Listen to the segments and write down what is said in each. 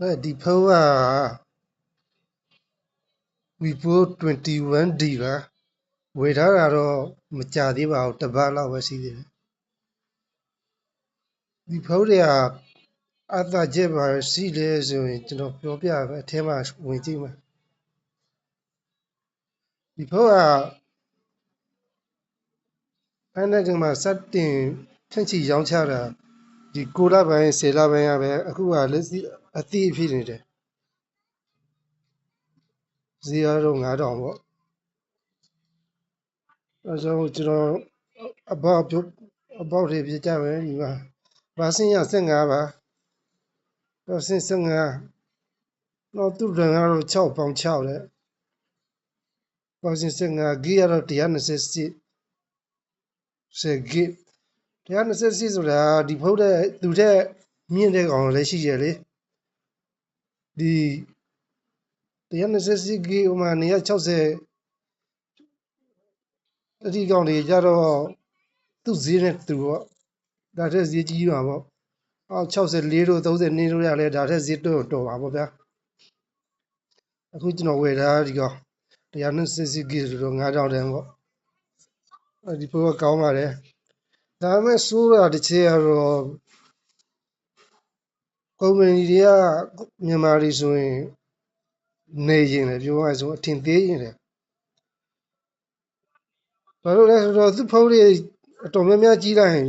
အဲဒီဖုန်းက Vivo 21D ပါဝယ်ထားတာတော့မကြသေးပါဘူးတစ်ပတ်လောက်ပဲရှိသေးတယ်ဒီဖုန်းတွေကအသာချက်ပါရှိလဲဆိုရင်ကျွန်တော်ပြောပြမယ်အထဲမှာဝင်ကြည့်မယ်ဒီဖုန်းကအဲ့ဒါကမှစတင်ထန့်ချီရောင်းချတာဒီ9လပိုင်း10လပိုင်းကပဲအခုကလက်ရှိ အသည့်ဖြစ်နေတယ်ဈေးကတော့9000ပေါ့အဲကြောင့်ကျွန်တော်အဘောက်ပြုတ်အဘောက်တွေပြကြမယ်ဒီမှာဘာစင်းရ15ပါတော့စင်း15တော့သူ့ရန်ကတော့6ပေါင်6တဲ့ဘာစင်း15ဂီကတော့128 10ဂီ128ဆိုတာဒီဖုတ်တဲ့သူတဲ့မြင့်တဲ့ကောင်လည်းရှိရလေ ဒီ128ဂီဟိုမှာနေရ60အဒီကောင်တွေကြတော့သူ့ဈေးနဲ့သူပေါ့ဒါထက်ဈေးကြီးပါပေါ့အောက်64တို့32တို့ရလဲဒါထက်ဈေးတော့တော်ပါပေါ့ဗျာအခုကျွန်တော်ဝယ်ထားဒီကောင်128ဂီဆိုတော့9000တန်းပေါ့အဲဒီဖုတ်ကကောင်းပါတယ်ဒါပေမဲ့ဆိုးတာတစ်ချက်ကတော့ ကုမ္ပဏီတွေကမြန်မာတွေဆိုရင်နေရင်လည်းပြောရဆိုအထင်သေးရင်လည်းဘာလို့လဲဆိုတော့သူ့ဖုန်းတွေအတော်များများကြီးလိုက်ရင်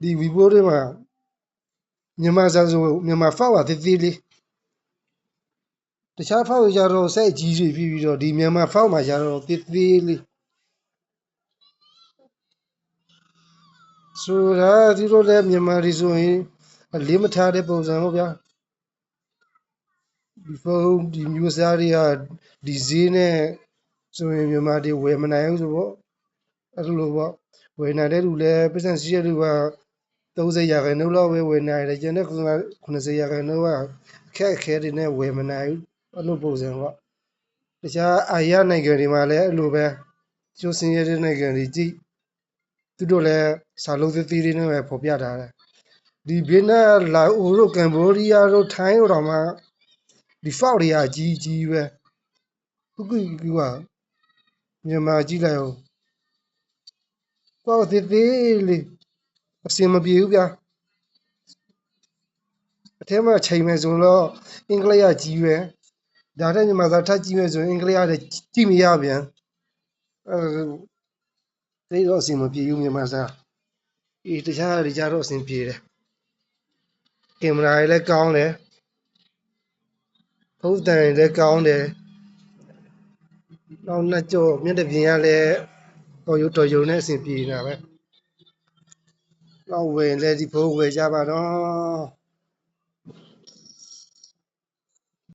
ဒီ Vivo တွေမှာမြန်မာစာဆိုမြန်မာဖောက်ပါသေးသေးလေးတခြားဖောက်ရကြတော့စိတ်အကြီးကြီးပြီးပြီးတော့ဒီမြန်မာဖောက်မှာကြတော့သေးသေးလေးဆိုတာဒီလိုလဲမြန်မာတွေဆိုရင်အ လေးမထားတဲ့ပုံစံဟုတ်ဗျာဒီဖုန်းဒီမျိုးစားတွေကဒီဈေးနဲ့ဆိုရင်မြန်မာတွေဝယ်မနိုင်ဘူးဆိုတော့အဲ့လိုပေါ့ဝယ်နိုင်တဲ့လူလည်းပတ်စံရှိတဲ့လူက30ရာခိုင်နှုန်းလောက်ပဲဝယ်နိုင်တယ်ကျန်တဲ့90ရာခိုင်နှုန်းကအခက်အခဲတွေနဲ့ဝယ်မနိုင်ဘူးအဲ့လိုပုံစံပေါ့တခြားအာရနိုင်ငံတွေမှာလည်းအဲ့လိုပဲကျိုးစင်းရတဲ့နိုင်ငံတွေကြည့်သူတို့လည်းစာလုံးသေးသေးလေးနဲ့ပဲဖော်ပြထားတယ် ဒီဗီယက်နမ်လာအိုတို့ကမ်ဘောဒီးယားတို့ထိုင်းတို့တော့မှဒီဖောက်တွေကကြီးကြီးပဲခုခုကမြန်မာကြည့်လိုက်အောင်ပေါ့သေးသေးလေးအစင်မပြေဘူးဗျာအထဲမှာချိန်မယ်ဆိုတော့အင်္ဂလိပ်ကကြီးပဲဒါတဲ့မြန်မာသာထပ်ကြည့်မယ်ဆိုရင်အင်္ဂလိပ်ကလည်းကြည့်မရပြန်အဲသိတော့အစင်မပြေဘူးမြန်မာစားအေးတခြားတွေကြတော့အဆင်ပြေတယ်က င်မရာတွေလည်းကောင်းတယ်ဖုန်းတန်တွေလည်းကောင်းတယ်နောက်နှစ်ကြောမျက်နှာပြင်ကလည်းတော်ရုံတော်ရုံနဲ့အဆင်ပြေနေတာပဲနောက်ဝယ်လဲဒီဖုန်းဝယ်ကြပါတော့